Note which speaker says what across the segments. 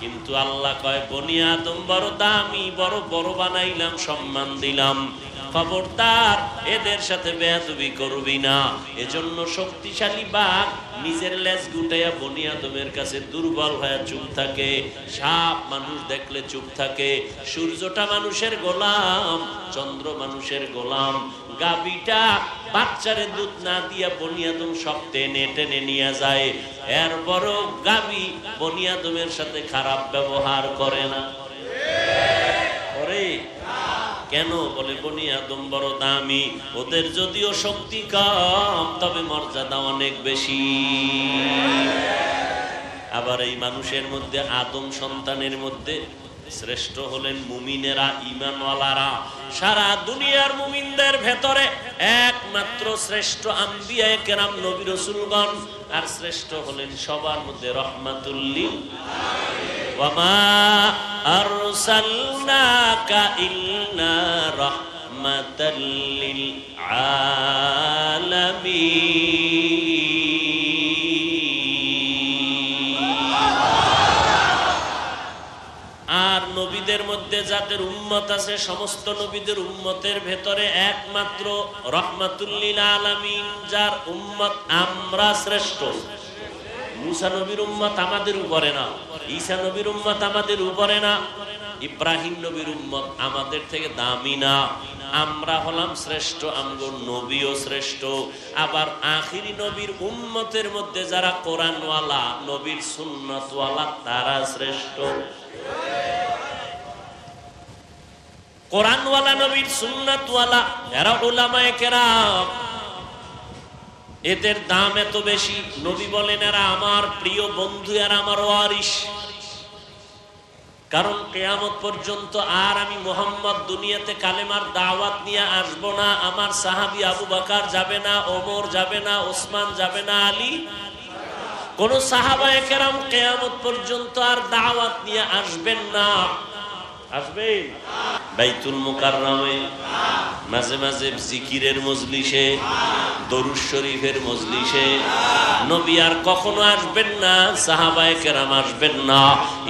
Speaker 1: কিন্তু আল্লাহ কয়, বনি আদম, বড় দামি, বড় বড় বানাইলাম, সম্মান দিলাম। খবরদার, এদের সাথে বেয়াদবি করবি না। এজন্য শক্তিশালী বাঘ নিজের লেজ গুটাইয়া বনি আদমের কাছে দুর্বল হয়ে চুপ থাকে। সাপ মানুষ দেখলে চুপ থাকে। সূর্যটা মানুষের গোলাম, চন্দ্র মানুষের গোলাম। গাবিটা বাচ্চারে দুধ না দিয়া বনিয়াদম সব টেনে টেনে নিয়ে যায়। এরপরও গাবি বনিয়াদমের সাথে খারাপ ব্যবহার করে না। করে? কেন? বলে, বনি আদম বড় দামি। ওদের যদিও শক্তি কম, তবে মর্যাদা অনেক বেশি। আবার এই মানুষের মধ্যে আদম সন্তানের মধ্যে শ্রেষ্ঠ হলেন মুমিনেরা ইমানওয়ালারা সারা দুনিয়ার মুমিনদের ভেতরে একমাত্র শ্রেষ্ঠ আম্বিয়া কেরাম নবী রসুলগণ, আর শ্রেষ্ঠ হলেন সবার মধ্যে রহমাতুল্লিল রাহমাতাল লিল নবীদের মধ্যে যাদের উম্মত আছে, সমস্ত নবীদের উম্মতের ভেতরে একমাত্র রহমাতুল্লিল আলামিন, যার উম্মত আমরা শ্রেষ্ঠ। মুসা নবীর উম্মত আমাদের উপরে না, ঈসা নবীর উম্মত আমাদের উপরে না, ইব্রাহিম নবীর উম্মত আমাদের থেকে দামি না। আমরা হলাম শ্রেষ্ঠ, আমগো নবীও শ্রেষ্ঠ। আবার আখিরি নবীর উম্মতের মধ্যে যারা কোরআনওয়ালা, নবীর সুন্নতওয়ালা, তারা শ্রেষ্ঠ। কোরআনওয়ালা নবীর সুন্নাতওয়ালা এরা উলামায়ে কেরাম, এদের দাম এত বেশি। নবী বলেন, এরা আমার প্রিয় বন্ধু, এরা আমার ওয়ারিস কারণ কেয়ামত পর্যন্ত আর আমি মোহাম্মদ দুনিয়াতে কালেমার দাওয়াত নিয়ে আসব না। আমার সাহাবি আবু বাকার যাবে না, ওমর যাবে না, ওসমান যাবে না, আলী। কোন সাহাবায়ে কেরাম কেয়ামত পর্যন্ত আর দাওয়াত নিয়ে আসবেন না। আসবেন বাইতুল মুকাররমে মাঝে মাঝে জিকিরের মজলিসে, দরুদ শরীফের মজলিসে। নবী আর কখনো আসবেন না, সাহাবায়ে কেরাম আসবেন না,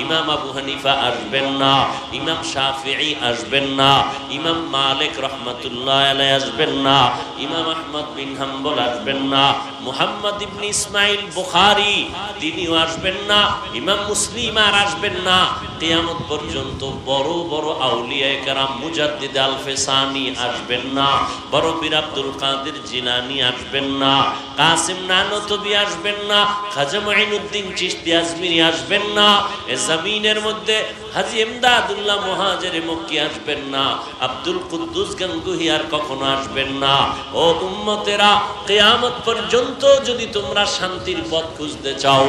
Speaker 1: ইমাম আবু হানিফা আসবেন না, ইমাম শাফিঈ আসবেন না, ইমাম মালিক রহমাতুল্লাহ আলাইহি আসবেন না, ইমাম আহমদ বিন হাম্বল আসবেন না, মুহাম্মদ ইবনে ইসমাইল বুখারী তিনিও আসবেন না, ইমাম মুসলিম আর আসবেন না। কিয়ামত পর্যন্ত বড় বড় আউলিয়া কেরাম মুজাদ্দিদ আল ফেসানি আসবেন না বড় বীর আব্দুল কাদের জিলানি আসবেন না, কাসিম নানতবি আসবেন না, খাজা মাইনুদ্দিন চিশতি আজমিরি আসবেন না, এ জমিনের মধ্যে হাজি এমদাদুল্লাহ মহাজের মক্কি আসবেন না, আব্দুল কুদ্দুস গঙ্গুহি আর কখনো আসবেন না। ও উম্মতেরা, কেয়ামত পর্যন্ত যদি তোমরা শান্তির পথ খুঁজতে চাও,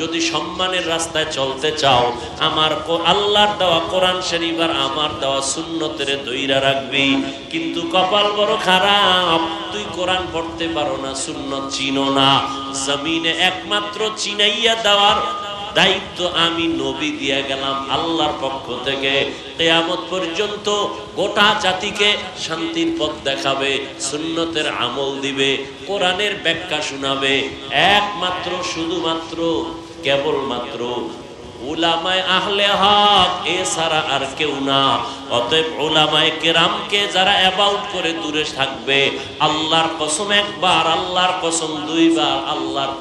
Speaker 1: যদি সম্মানের রাস্তায় চলতে চাও, আমার আল্লাহর দেওয়া কোরআন শরীফ আর আমার দেওয়া সুন্নতের দইরা রাখবি। কিন্তু কপাল বড় খারাপ। তুই কোরআন পড়তে পারো না, সুন্নত চিনো না। জমিনে একমাত্র চিনাইয়া দেওয়ার দায়িত্ব আমি নবী দিয়ে গেলাম আল্লাহর পক্ষ থেকে। কেয়ামত পর্যন্ত গোটা জাতিকে শান্তির পথ দেখাবে, সুন্নতের আমল দিবে, কোরআনের ব্যাখ্যা শোনাবে। একমাত্র, শুধুমাত্র, কেবলমাত্র আহলে আর কেউ না। অতএব কেরামকে যারা অ্যাবাউট করে দূরে থাকবে, আল্লাহর একবার, আল্লাহর দুইবার, আল্লাহর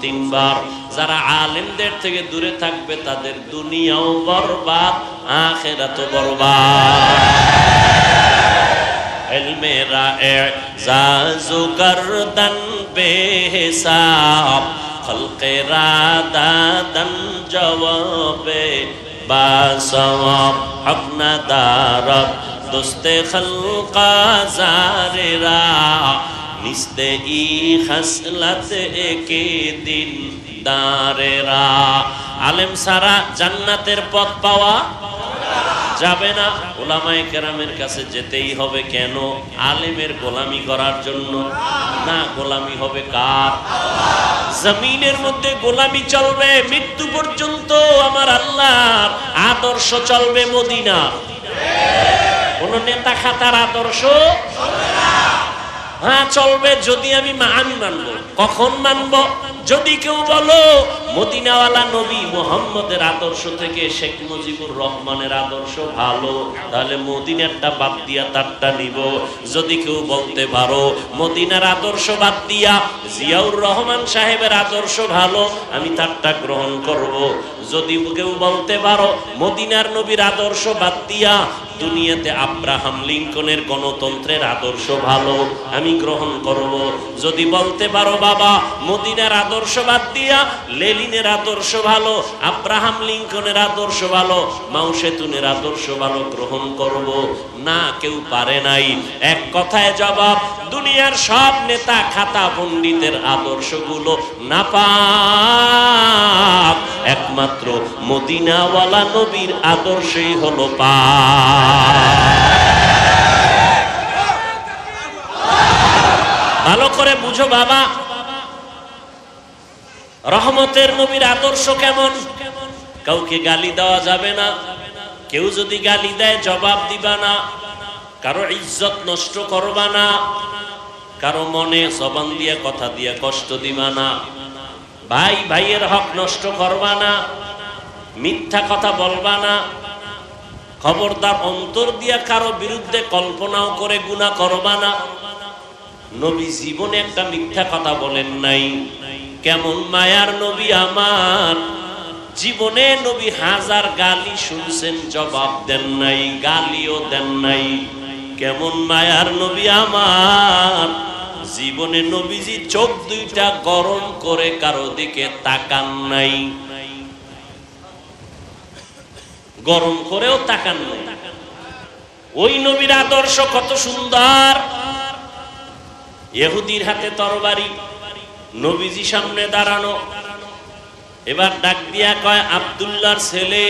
Speaker 1: তিনবার। যারা আলেমদের থেকে দূরে থাকবে, তাদের দুনিয়াও বরবাদ আখেরাত বরবাদ। এ খলকেরা দাদম জবাবে বাসওয়াব হকনা দোস্তে খলকা জারেরা নিস্তে ই খসলত একে দিন দারেরা আলেম সারা জান্নাতের পথ পাওয়া যাবে না। ওলামায় কেরামের কাছে যেতেই হবে কেন? আলেমের গোলামি করার জন্য। না, গোলামি হবে কার? জমিনের মধ্যে গোলামি চলবে, মৃত্যু পর্যন্ত আমার আল্লাহর আদর্শ চলবে মদিনা। কোন নেতা খাতার আদর্শ হ্যাঁ চলবে, যদি আমি আমি মানবো। কখন মানবো? যদি কেউ বলো, মদিনাওয়ালা নবী মোহাম্মদের আদর্শ থেকে শেখ মুজিবুর রহমানের আদর্শ ভালো, তাহলে মদিনারটা বাদ দিয়া তারটা নিব। যদি কেউ বলতে পারো, মদিনার আদর্শ বাদ দিয়া জিয়াউর রহমান সাহেবের আদর্শ ভালো, আমি তারটা গ্রহণ করব। যদি কেউ বলতে পারো, মদিনার নবীর আদর্শ বাদ দিয়া দুনিয়াতে আব্রাহাম লিঙ্কনের গণতন্ত্রের আদর্শ ভালো, আমি গ্রহণ করব। যদি বলতে পারো, বাবা, মদিনার আদর্শ বাদ দিয়া লেলিনের আদর্শ ভালো, আব্রাহাম লিঙ্কনের আদর্শ ভালো, মাও সেতুনের আদর্শ ভালো গ্রহণ করব। না, কেউ পারে নাই। এক কথায় জবাব, দুনিয়ার সব নেতা খাতা পণ্ডিতের আদর্শগুলো না পাক একমাত্র মদিনাওয়ালা নবীর আদর্শই হলো পা। ভালো করে বুঝো বাবা। রহমতের নবীর আদর্শ কেমন? কাউকে গালি দেওয়া যাবে না। কেউ যদি গালি দেয়, জবাব দিবা না। কারও ইজ্জত নষ্ট করবা না। কারও মনে জবান দিয়ে কথা দিয়ে কষ্ট দিবা না। ভাই, ভাইয়ের হক নষ্ট করবা না, মিথ্যা কথা বলবা না, খবরদার অন্তর দিয়া কারও বিরুদ্ধে কল্পনাও করে গুণা করবা না। নবী জীবনে একটা মিথ্যা কথা বলেন নাই। কেমন মায়ার নবী আমার। জীবনে নবী হাজার গালি শুনছেন, জবাব দেন নাই, গালিও দেন নাই। কেমন মায়ার নবী আমার। জীবনে নবীজি চোখ দুইটা গরম করে কারও দিকে তাকান নাই। গরম করেও তাকান নাই। ওই নবীর আদর্শ কত সুন্দর। এহুদির হাতে তরবারি নবীজি সামনে দাঁড়ানো। এবার ডাক দিয়া কয়, আব্দুল্লাহর ছেলে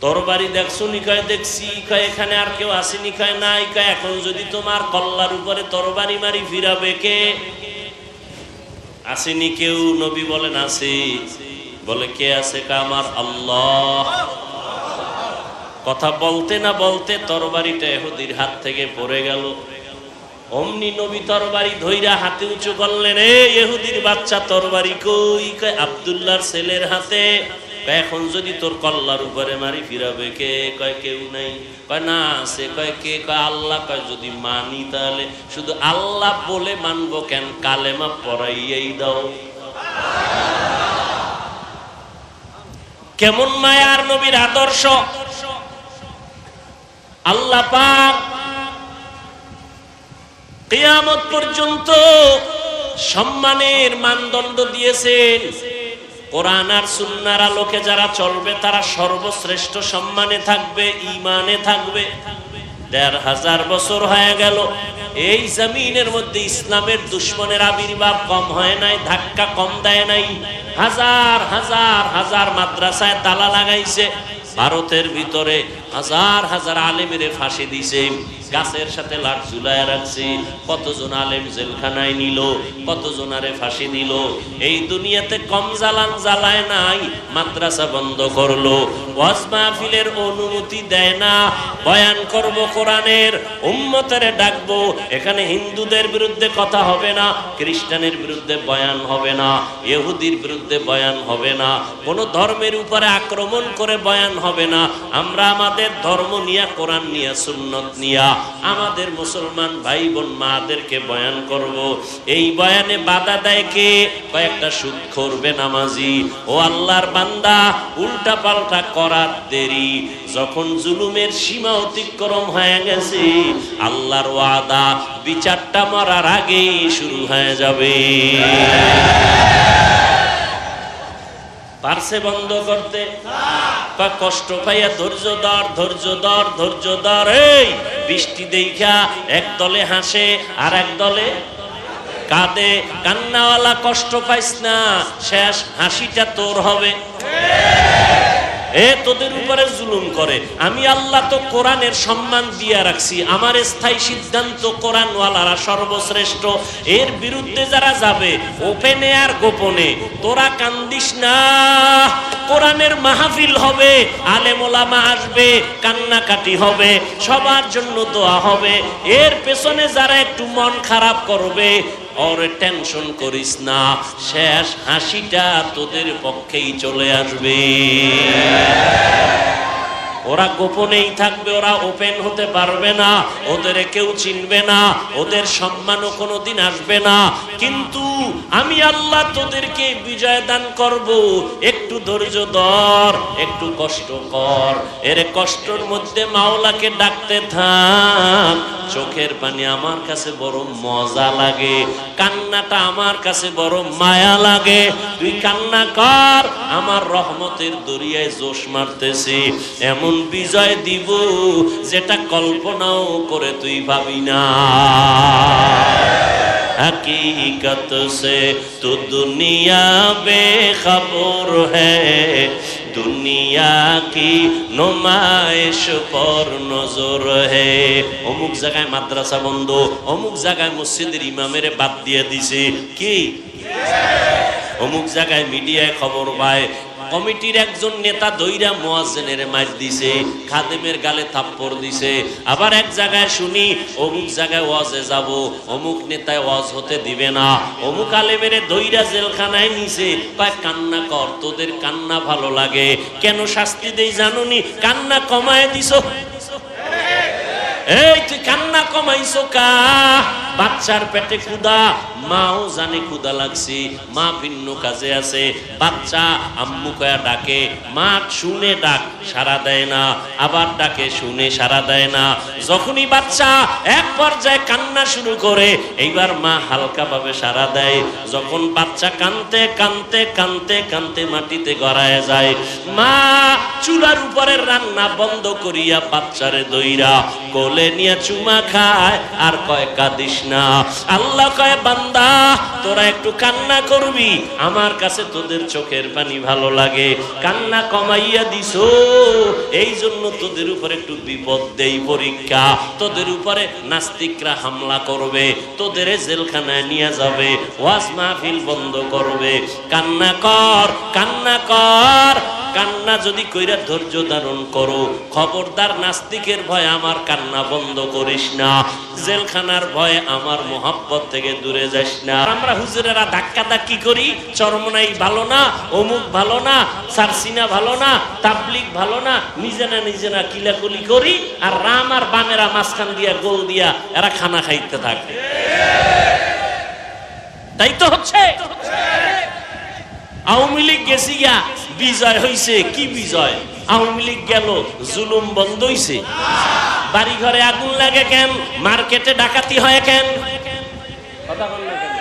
Speaker 1: তরবারি দেখছ নি কয় দেখছি কয় এখানে আর কেউ আসেনি কয় নাই কয় এখন যদি তোমার কল্লার উপরে তরবারি মারি ফিরাবে কে? আসেনি কেউ, নবী বলেন আছে বলে, কে আছে কা আমার আল্লাহ? কথা বলতে না বলতে তরবারিটা এহুদির হাত থেকে পড়ে গেল। অমনি নবী তরবারি ধইরা হাতে উঁচু করলেন এ ইহুদির বাচ্চা তরবারি কই? কয়, আব্দুল্লাহর ছেলের হাতে। এখন যদি তোর কল্লার উপরে মারি ফিরাবে, কে কয় কেউ নাই? কয় না, সে কয় কে? কয় আল্লাহ, কয় যদি মানি তাহলে। শুধু আল্লাহ বলে মানবো কেন? কালেমা পড়াইয়াই দাও। কেমন মায়ার নবীর আদর্শ? আল্লাহ পাক কেয়ামত পর্যন্ত সম্মানের মানদণ্ড দিয়েছেন। কোরআন আর সুন্নার আলোকে যারা চলবে, তারা সর্বশ্রেষ্ঠ সম্মানে থাকবে ইমানে থাকবে। দেড় হাজার বছর হয়ে গেল। এই জমিনের মধ্যে ইসলামের দুশ্মনের আবির্ভাব কম হয় নাই, ধাক্কা কম দেয় নাই। হাজার হাজার হাজার মাদ্রাসায় তালা লাগাইছে। ভারতের ভিতরে হাজার হাজার আলেমের ফাঁসি দিছে, গাছের সাথে লাট ঝুলায় রাখছে, কতজন আলেম জেলখানায় নিল কতজন আরে ফাঁসি দিল, এই দুনিয়াতে কম জ্বালান জ্বালায় নাই, মাদ্রাসা বন্ধ করল, ওয়াজ মাহফিলের অনুমতি দেয় না, বয়ান করব কোরআনের, উম্মতের ডাকবো, এখানে হিন্দুদের বিরুদ্ধে কথা হবে না, খ্রিস্টানের বিরুদ্ধে বয়ান হবে না, ইহুদির বিরুদ্ধে বয়ান হবে না, কোনো ধর্মের উপরে আক্রমণ করে বয়ান হবে না, আমরা আমাদের ধর্ম নিয়া, কোরআন নিয়া, সুন্নত নিয়া আমাদের মুসলমান ভাই বোন মাদেরকে বয়ান করব। এই বয়ানে বাধা দেয় কে? কয়েকটা সুদ করবে নামাজি ও আল্লাহর বান্দা উল্টা পাল্টা করার দেরি। যখন জুলুমের সীমা অতিক্রম হয়ে গেছে, আল্লাহর ওয়াদা, বিচারটা মরার আগেই শুরু হয়ে যাবে। পারছে বন্ধ করতে। বা কষ্ট পাইয়া ধৈর্য ধর ধৈর্য ধর ধৈর্য ধর, এই বৃষ্টি দেখা এক দলে হাসে আর এক দলে কাঁদে। কান্নাওয়ালা কষ্ট পাইস না, শেষ হাসিটা তোর হবে। এ তোদের উপরে জুলুম করে। আমি আল্লাহ তো কোরআনের সম্মান দিয়ে রাখছি। আমার স্থায়ী সিদ্ধান্ত কোরআনওয়ালারা সর্বশ্রেষ্ঠ। এর বিরুদ্ধে যারা যাবে, ওপেনে আর গোপনে, তোরা কান্দিস না। কোরআনের মাহফিল হবে আলেমোলামা আসবে, কান্নাকাটি হবে, সবার জন্য দোয়া হবে। এর পেছনে যারা একটু মন খারাপ করবে ওরে টেনশন করিস না শেষ হাসিটা তোদের পক্ষেই চলে আসবে। ওরা গোপনেই থাকবে, ওরা ওপেন হতে পারবে না, ওদের কেউ চিনবে না, ওদের সম্মানও কোনোদিন আসবে না। কিন্তু আমি আল্লাহ তোদেরকে বিজয় দান করব, একটু ধৈর্য ধর, একটু কষ্ট কর। এর কষ্টর মধ্যে মাওলাকে ডাকতে থাক। চোখের পানি আমার কাছে বড় মজা লাগে, কান্নাটা আমার কাছে বড় মায়া লাগে। তুই কান্না কর, আমার রহমতের দরিয়ায় জোশ মারতেছি। এমন বিজয় দিব যেটা কল্পনাও করে তুই ভাবি না हकीकत से तो दुनिया बेखबर है দুনিয়া কি নুমাইশ পর নজর হে অমুক জায়গায় মাদ্রাসা বন্ধ অমুক জায়গায় মসজিদের ইমামের বাদ দিয়ে দিছে কি অমুক জায়গায় মিডিয়ায় খবর পায় কমিটির একজন নেতা দইরা মোয়াজ্জেনের মার দিছে, খাদেমের গালে থাপ্পড় দিছে। আবার এক জায়গায় শুনি, অমুক জায়গায় ওয়াজে যাব, অমুক নেতায় ওয়াজ হতে দিবে না। অমুক আলেমের দইরা জেলখানায় নিছে পায় কান্না কর, তোদের কান্না ভালো লাগে। কেন শাস্তি দেই জানুনি? কান্না কমায় দিছ? এই, তুই কান্না কমাইছো কা? বাচ্চার পেটে কুদা মাও জানে কুদা লাগছে, মা ভিন্ন কাজে আছে। বাচ্চা আম্মু কয়া ডাকে, মা শুনে ডাক সারা দেয় না। আবার ডাকে, শুনে সারা দেয় না। যখনই বাচ্চা এক পর্যায়ে কান্না শুরু করে, এইবার মা হালকা ভাবে সারা দেয়। যখন বাচ্চা কানতে কানতে কানতে কানতে মাটিতে গড়ায় যায়, মা চুলার উপরের রান্না বন্ধ করিয়া বাচ্চারে দইরা কোলে নিয়ে চুমা খায়, আর কয় কাঁদিস না। আল্লাহ কয় বান্দা, তোরা একটু কান্না করবি। আমার কাছে তোদের চোখের পানি ভালো লাগে। কান্না কমাইয়া দিস এই জন্য তোদের উপরে একটু বিপদ দেই পরীক্ষা। তোদের উপরে নাস্তিকরা হামলা করবে, তোদের জেলখানায় নিয়ে যাবে, ওয়াজ মাহফিল বন্ধ করবে। কান্না কর কান্না কর কান্না যদি কইরা ধৈর্য ধারণ করো, খবরদার নাস্তিকের ভয় আমার কান্না বন্ধ করিস না, জেলখানার ভয় আমার মোহাব্বত থেকে দূরে যাস না। আমরা হুজুরেরা ধাক্কা ধাক্কি করি, চরমনাই ভালো না, অমুক ভালো না, সারসিনা ভালো না তাবলিক ভালো না, নিজে না নিজে না কিলাকুলি করি, আর রাম আর বামেরা মাঝখান দিয়া গোল দিয়া এরা খানা খাইতে থাকে। তাই তো হচ্ছে। আওয়ামী লীগ গেছি গিয়া বিজয় হইছে, কি বিজয়? আওয়ামী লীগ গেল, জুলুম বন্ধ হইছে। বাড়ি ঘরে আগুন লাগে কেন? মার্কেটে ডাকাতি হয় কেন? কথা বল কেন?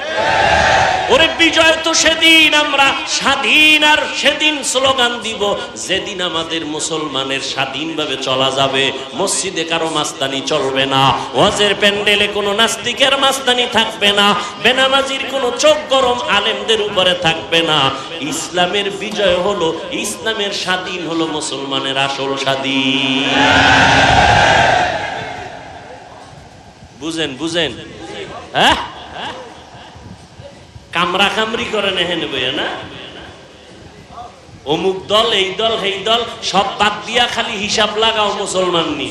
Speaker 1: ওরে বিজয় তো সেদিন আমরা, স্বাধীন আর সেদিন স্লোগান দিব। যেদিন আমাদের মুসলমানের স্বাধীনভাবে চলা যাবে, মসজিদে কারও মাস্তানি চলবে না, ওয়াজের প্যান্ডেলে কোনো নাস্তিকের মাস্তানি থাকবে না, বেনামাজির কোনো চোখ গরম আলেমদের উপরে থাকবে না। ইসলামের বিজয় হলো, ইসলামের স্বাধীন হলো মুসলমানের আসল স্বাধীন। বুঝেন বুঝেন? হ্যাঁ? কামরা কামরি করে নেহেন বইয়া না? অমুক দল, এই দল, সেই দল, সব বাদ দিয়া খালি হিসাব লাগাও মুসলমান নি